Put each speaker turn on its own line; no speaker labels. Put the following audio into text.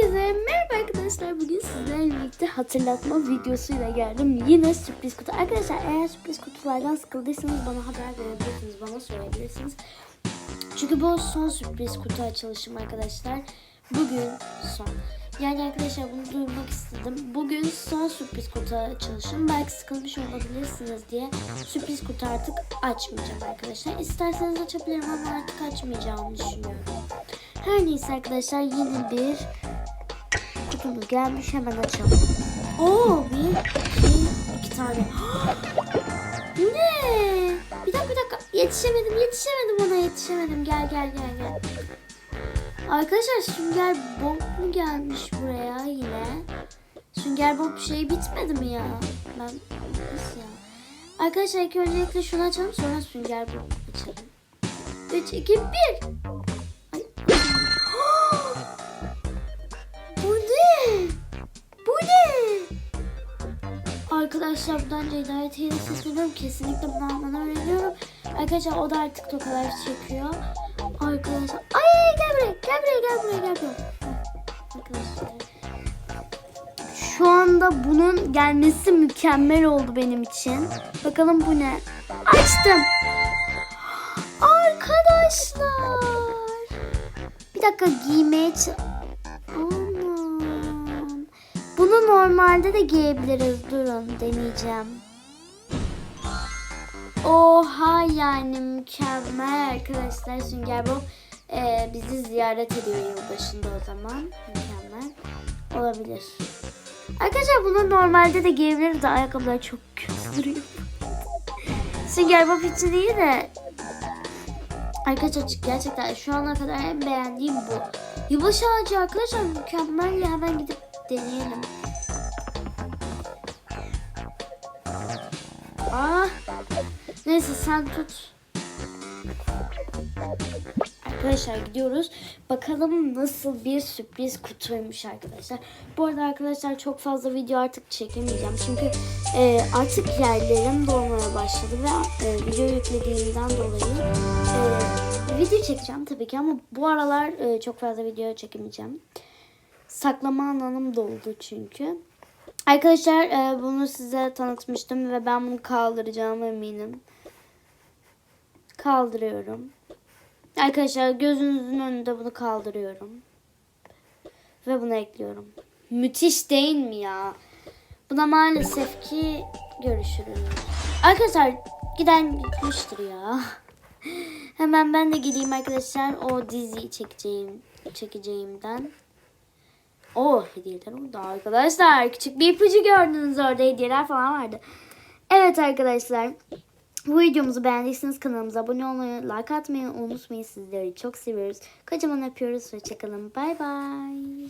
Herkese merhaba arkadaşlar. Bugün sizlerle birlikte hatırlatma videosuyla geldim. Yine sürpriz kutu. Arkadaşlar eğer sürpriz kutulardan sıkıldıysanız bana haber verebilirsiniz. Bana söyleyebilirsiniz. Çünkü bu son sürpriz kutu açılışım arkadaşlar. Bugün son. Yani arkadaşlar bunu duyurmak istedim. Bugün son sürpriz kutu açılışım. Belki sıkılmış olabilirsiniz diye sürpriz kutu artık açmayacağım arkadaşlar. İsterseniz açabilirim ama artık açmayacağımı düşünüyorum. Her neyse arkadaşlar yeni bir kutumuz gelmiş. Hemen açalım. Oo bir, iki, iki tane. Bu ne? Bir dakika bir dakika. Yetişemedim yetişemedim ona yetişemedim. Gel gel gel gel. Arkadaşlar Sünger Bob mu gelmiş buraya yine? Sünger Bob şey bitmedi mi ya? Ben nasıl ya? Arkadaşlar ilk öncelikle şunu açalım sonra Sünger Bob açalım. 3, 2, 1. Arkadaşlar buradan Ceyda'ya teyze sesleniyorum. Kesinlikle bunu almanı öğreniyorum. Arkadaşlar o da artık tokalar çekiyor. Arkadaşlar. Ay gel buraya. Gel buraya gel buraya gel buraya. Arkadaşlar. Şu anda bunun gelmesi mükemmel oldu benim için. Bakalım bu ne? Açtım. Arkadaşlar. Bir dakika giymeye normalde de giyebiliriz. Durun deneyeceğim. Oha yani mükemmel arkadaşlar. Sünger Bob e, bizi ziyaret ediyor yılbaşında o zaman. Mükemmel. Olabilir. Arkadaşlar bunu normalde de giyebiliriz ayakkabılar çok kötü duruyor. Sünger Bob için değil de Arkadaşlar gerçekten şu ana kadar en beğendiğim bu. Yılbaşı ağacı arkadaşlar mükemmel ya hemen gidip deneyelim. Neyse sen tut. Arkadaşlar gidiyoruz. Bakalım nasıl bir sürpriz kutuymuş arkadaşlar. Bu arada arkadaşlar çok fazla video artık çekemeyeceğim. Çünkü e, artık yerlerim dolmaya başladı ve e, video yüklediğimden dolayı e, video çekeceğim tabii ki ama bu aralar e, çok fazla video çekemeyeceğim. Saklama alanım doldu çünkü. Arkadaşlar e, bunu size tanıtmıştım ve ben bunu kaldıracağım eminim. Kaldırıyorum. Arkadaşlar gözünüzün önünde bunu kaldırıyorum. Ve bunu ekliyorum. Müthiş değil mi ya? Buna maalesef ki görüşürüz. Arkadaşlar giden gitmiştir ya. Hemen ben de gideyim arkadaşlar o diziyi çekeceğim çekeceğimden. O hediyeler orada arkadaşlar. Küçük bir ipucu gördünüz orada hediyeler falan vardı. Evet arkadaşlar. Bu videomuzu beğendiyseniz kanalımıza abone olmayı, like atmayı unutmayın. Sizleri çok seviyoruz. Kocaman öpüyoruz. Hoşçakalın. Bay bay.